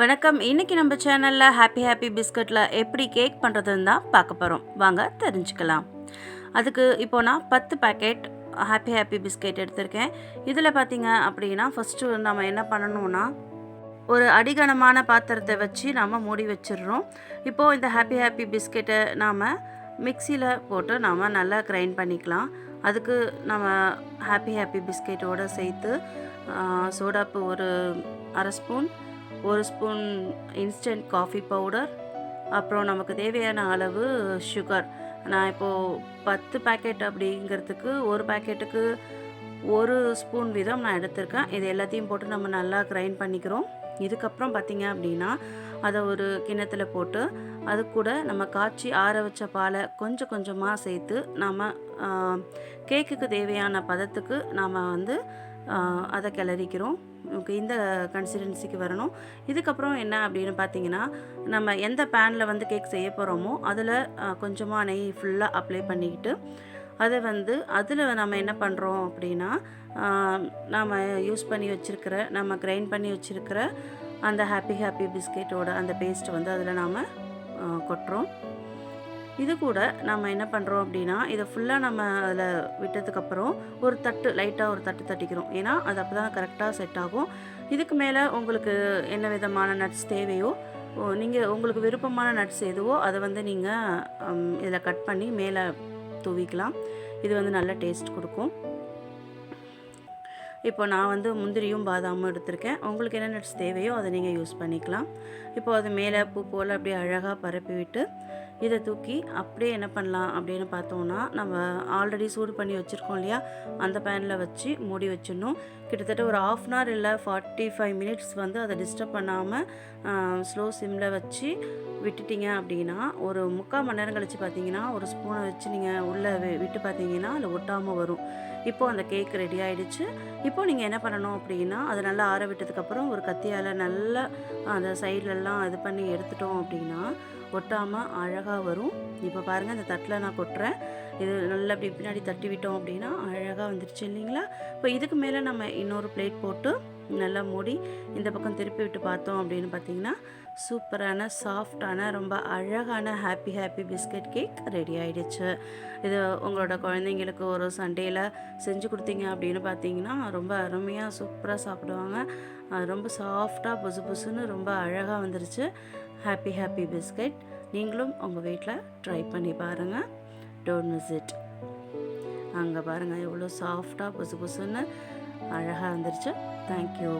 வணக்கம். இன்னைக்கு நம்ம சேனலில் ஹாப்பி ஹாப்பி பிஸ்கட்டில் எப்படி கேக் பண்ணுறதுன்னு தான் பார்க்க போகிறோம் வாங்க தெரிஞ்சுக்கலாம். அதுக்கு இப்போ நான் பத்து பேக்கெட் ஹாப்பி ஹாப்பி பிஸ்கெட் எடுத்திருக்கேன். இதில் பார்த்தீங்க அப்படின்னா ஃபஸ்ட்டு நம்ம என்ன பண்ணணும்னா ஒரு அடிகனமான பாத்திரத்தை வச்சு நாம் மூடி வச்சிடுறோம். இப்போது இந்த ஹாப்பி ஹாப்பி பிஸ்கெட்டை நாம் மிக்சியில் போட்டு நாம் நல்லா கிரைண்ட் பண்ணிக்கலாம். அதுக்கு நம்ம ஹாப்பி ஹாப்பி பிஸ்கெட்டோடு சேர்த்து சோடாப்பு ஒரு அரை ஸ்பூன் ஒரு ஸ்பூன் இன்ஸ்டன்ட் காஃபி பவுடர் அப்புறம் நமக்கு தேவையான அளவு சுகர் நான் இப்போது பத்து பேக்கெட் அப்படிங்கிறதுக்கு ஒரு பேக்கெட்டுக்கு ஒரு ஸ்பூன் வீதம் நான் எடுத்திருக்கேன். இது எல்லாத்தையும் போட்டு நம்ம நல்லா கிரைண்ட் பண்ணிக்கிறோம். இதுக்கப்புறம் பார்த்திங்க அப்படின்னா அதை ஒரு கிண்ணத்தில் போட்டு அது கூட நம்ம காய்ச்சி ஆற வச்ச பாலை கொஞ்சம் கொஞ்சமாக சேர்த்து நாம் கேக்குக்கு தேவையான பதத்துக்கு நாம் வந்து அதை கிளறிக்கிறோம். ஓகே இந்த கன்சிஸ்டன்சிக்கு வரணும். இதுக்கப்புறம் என்ன அப்படின்னு பார்த்தீங்கன்னா நம்ம எந்த பேனில் வந்து கேக் செய்ய போகிறோமோ அதில் கொஞ்சமாக நெய் ஃபுல்லாக அப்ளை பண்ணிக்கிட்டு அதை வந்து அதில் நம்ம என்ன பண்ணுறோம் அப்படின்னா நாம் யூஸ் பண்ணி வச்சுருக்கிற நம்ம கிரைண்ட் பண்ணி வச்சுருக்கிற அந்த ஹாப்பி ஹாப்பி பிஸ்கெட்டோட அந்த பேஸ்ட் வந்து அதில் நாம் கொட்டுறோம். இது கூட நம்ம என்ன பண்ணுறோம் அப்படின்னா இதை ஃபுல்லாக நம்ம அதில் விட்டதுக்கப்புறம் ஒரு தட்டு லைட்டாக ஒரு தட்டு தட்டிக்கிறோம். ஏன்னா அது அப்போ தான் கரெக்டாக செட் ஆகும். இதுக்கு மேலே உங்களுக்கு என்ன விதமான நட்ஸ் தேவையோ நீங்கள் உங்களுக்கு விருப்பமான நட்ஸ் எதுவோ அதை வந்து நீங்கள் இதில் கட் பண்ணி மேலே தூவிக்கலாம். இது வந்து நல்ல டேஸ்ட் கொடுக்கும். இப்போ நான் வந்து முந்திரியும் பாதாமும் எடுத்திருக்கேன். உங்களுக்கு என்ன நட்ஸ் தேவையோ அதை நீங்கள் யூஸ் பண்ணிக்கலாம். இப்போ அது மேலே பூ போல் அப்படியே அழகாக பரப்பி விட்டு இதை தூக்கி அப்படியே என்ன பண்ணலாம் அப்படின்னு பார்த்தோன்னா நம்ம ஆல்ரெடி சூடு பண்ணி வச்சுருக்கோம் இல்லையா? அந்த பேனில் வச்சு மூடி வச்சிடணும். கிட்டத்தட்ட ஒரு ஆஃப் அன் ஹவர் இல்லை ஃபார்ட்டி ஃபைவ் மினிட்ஸ் வந்து அதை டிஸ்டர்ப் பண்ணாமல் ஸ்லோ சிம்மில் வச்சு விட்டுட்டீங்க அப்படின்னா ஒரு முக்கால் மணி நேரம் கழித்து பார்த்தீங்கன்னா ஒரு ஸ்பூனை வச்சு நீங்கள் உள்ளே வி- விட்டு பார்த்தீங்கன்னா அதில் ஒட்டாமல் வரும். இப்போது அந்த கேக் ரெடி ஆகிடுச்சு இப்போ நீங்கள் என்ன பண்ணணும் அப்படின்னா அதை நல்லா ஆற விட்டதுக்கப்புறம் ஒரு கத்தியால் நல்லா அந்த சைட்லலாம் இது பண்ணி எடுத்துட்டோம் அப்படின்னா ஒட்டாமல் அழகாக வரும். இப்போ பாருங்கள் இந்த தட்டில் நான் கொட்டுறேன். இது நல்லா இப்படி பின்னாடி தட்டி விட்டோம் அப்படின்னா அழகாக வந்துருச்சு இல்லைங்களா? இப்போ இதுக்கு மேலே நம்ம இன்னொரு பிளேட் போட்டு நல்லா மூடி இந்த பக்கம் திருப்பி விட்டு பார்த்தோம் அப்படின்னு பார்த்தீங்கன்னா சூப்பரான சாஃப்டான ரொம்ப அழகான happy happy biscuit cake ready ஆகிடுச்சு இது உங்களோட குழந்தைங்களுக்கு ஒரு சண்டேயில் செஞ்சு கொடுத்தீங்க அப்படின்னு பார்த்தீங்கன்னா ரொம்ப அருமையாக சூப்பராக சாப்பிடுவாங்க. ரொம்ப சாஃப்டாக புசு புசுன்னு ரொம்ப அழகாக வந்துருச்சு. ஹாப்பி ஹாப்பி பிஸ்கட் நீங்களும் உங்கள் வீட்டில் ட்ரை பண்ணி பாருங்கள் டோன்ட் மிஸ் இட் அங்கே பாருங்கள் எவ்வளோ சாஃப்டாக புசு புசுன்னு அழகாக வந்துருச்சு. தேங்க்யூ